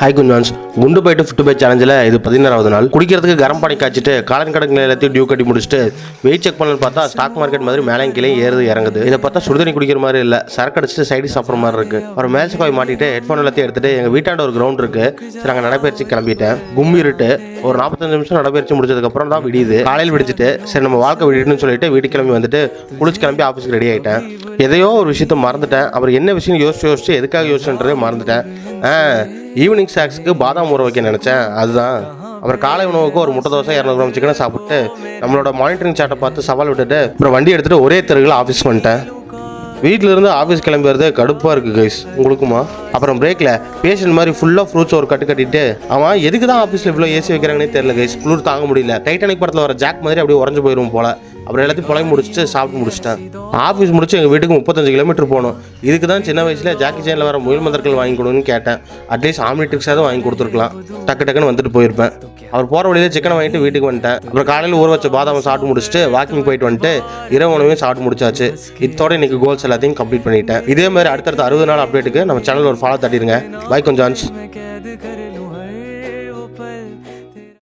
High குன்வான்ஸ் குண்டு போயிட்டு fit by சேலஞ்சில் இது பதினாறாவது நாள். குடிக்கிறதுக்கு கரம் பானி காய்ச்சிட்டு காலன் கடங்களை எல்லாத்தையும் டியூ கட்டி முடிச்சுட்டு வெயிட் செக் பண்ணலன்னு பார்த்தா ஸ்டாக் மார்க்கெட் மாதிரி மேலே கீழே ஏறுது இறங்குது. இதை பார்த்தா சுடுதண்ணி குடிக்கிற மாதிரி இல்லை. சரக்கு அடிச்சுட்டு சைடு சாப்பிட்ற மாதிரி இருக்கு. அப்புறம் மேட்ச் காய் மாட்டிட்டு ஹெட்ஃபோன் எல்லாத்தையும் எடுத்துட்டு எங்கள் வீட்டாண்ட ஒரு கிரவுண்ட் இருக்கு. சரி அங்கே நடைபயிற்சி கிளம்பிட்டேன். கும்மி இருட்டு. ஒரு நாற்பத்தஞ்சு நிமிஷம் நடைபயிற்சி முடிச்சதுக்கப்புறம் தான் விடியுது. காலையில் விடிச்சிட்டு சரி நம்ம வாழ்க்கை விடிட்டுன்னு சொல்லிட்டு வீட்டு கிளம்பி வந்துட்டு குளிச்சு கிளம்பி ஆஃபீஸ்க்கு ரெடி ஆகிட்டேன் எதையோ ஒரு விஷயத்த மறந்துட்டேன். அப்புறம் என்ன விஷயம் யோசிச்சு யோசிச்சு எதுக்காக யோசிச்சுன்றதே மறந்துட்டேன். ஈவினிங் ஸ்நாக்ஸுக்கு பாதாம் ஊற வைக்க நினச்சேன். அதுதான். அப்புறம் காலை உணவுக்கு ஒரு முட்டை தோசை இரநூறு கிராம் சிக்கனை சாப்பிட்டு நம்மளோட மானிட்டரிங் சார்ட்டை பார்த்து சவால் விட்டுட்டு அப்புறம் வண்டி எடுத்துகிட்டு ஒரே தெருவில் ஆஃபீஸ் வந்துட்டேன். வீட்டிலேருந்து ஆஃபீஸ் கிளம்பி வரது கடுப்பாக இருக்குது கைஸ் உங்களுக்குமா? அப்புறம் பிரேக்கில் பேஷண்ட் மாதிரி ஃபுல்லாக ஃப்ரூட்ஸ் ஒரு கட்டு கட்டிட்டு அவன் எதுக்கு தான் ஆஃபீஸில் இவ்வளோ ஏசி வைக்கிறாங்கன்னே தெரியல கைஸ் குளிர் தாங்க முடியல. டைட்டானிக் படத்தில் வர ஜாக் மாதிரி அப்படியே உறைஞ்சு போயிடும் போல. அப்புறம் எல்லாத்தையும் புலம்பி முடிச்சுட்டு சாப்பிட்டு முடிச்சிட்டேன். ஆஃபீஸ் முடிச்சு எங்கள் வீட்டுக்கு முப்பத்தஞ்சு கிலோமீட்டர் போகணும் இதுக்கு தான் சின்ன வயசில் ஜாக்கி சேனில் வர முயல் மந்தர்கள் வாங்கி கொடுன்னு கேட்டேன். அட்லீஸ்ட் ஆம்னி வாங்கி கொடுத்துருக்கலாம். டக்கு டக்குன்னு வந்துட்டு போயிருப்பேன். அவர் போகிற வழியில் சிக்கனை வாங்கிட்டு வீட்டுக்கு வந்துட்டேன். அப்புறம் காலையில் ஊற வச்ச பாதாம் சாப்பிட்டு முடிச்சுட்டு வாக்கிங் போயிட்டு வந்துட்டு இரவு உணவையும் சாப்பிட்டு முடிச்சாச்சு. இதோட இன்னைக்கு கோல்ஸ் எல்லாத்தையும் கம்ப்ளீட் பண்ணிட்டேன். இதே மாதிரி அடுத்தடுத்த அறுபது நாள் அப்டேட்டுக்கு நம்ம சேனல் ஒரு ஃபாலோ தட்டிடுங்க பை கொஞ்சம்